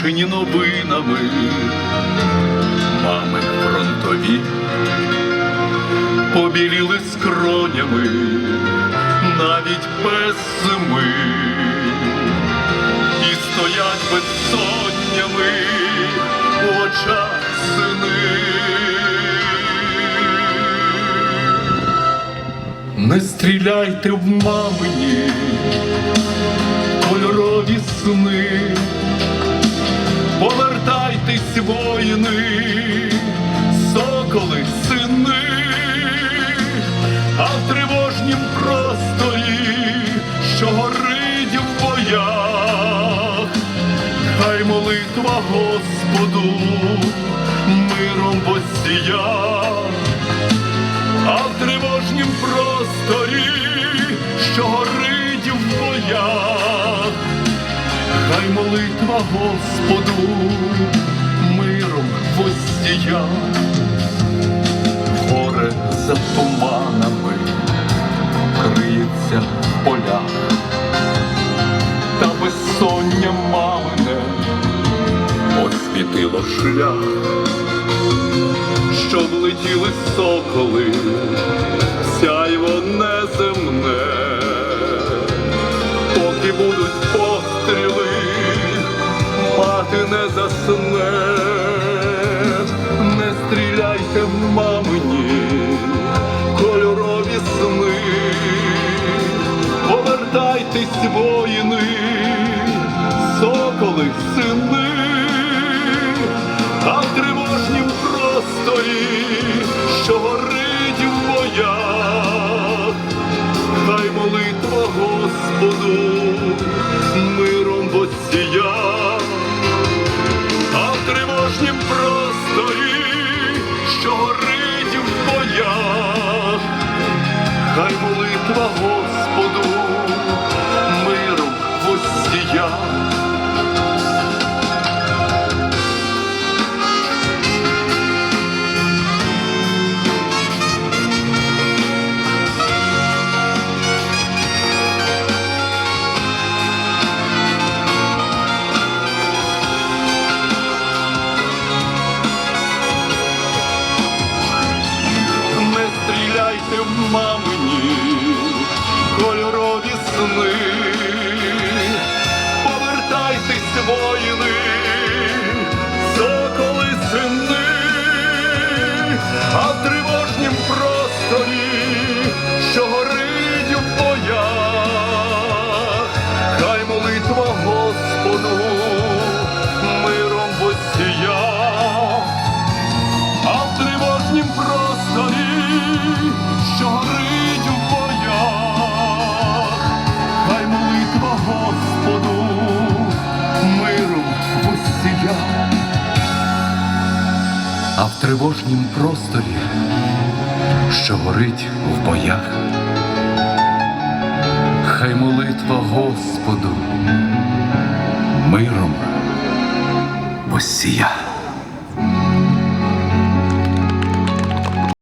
змучені новинами, мами фронтові, побіліли скронями, навіть без зими, і стоять безсоннями у очах сини. Не стріляйте в мамині кольорові сни, повертайтесь, воїни, соколи, сини, а в тривожнім просторі, що горить в боях, хай молитва Господу миром посія а в тривожнім просторі, що горить в боях, хай молитва Господу миром воздія, горе за туманами криється в полях, та безсоння мамине освітило шлях. Щоб летіли соколи, сяйво неземне, поки будуть world. Воссія. не стріляйте в мамині, кольорові сни, А в тривожнім просторі, що горить в боях, хай молитва Господу миром воссія.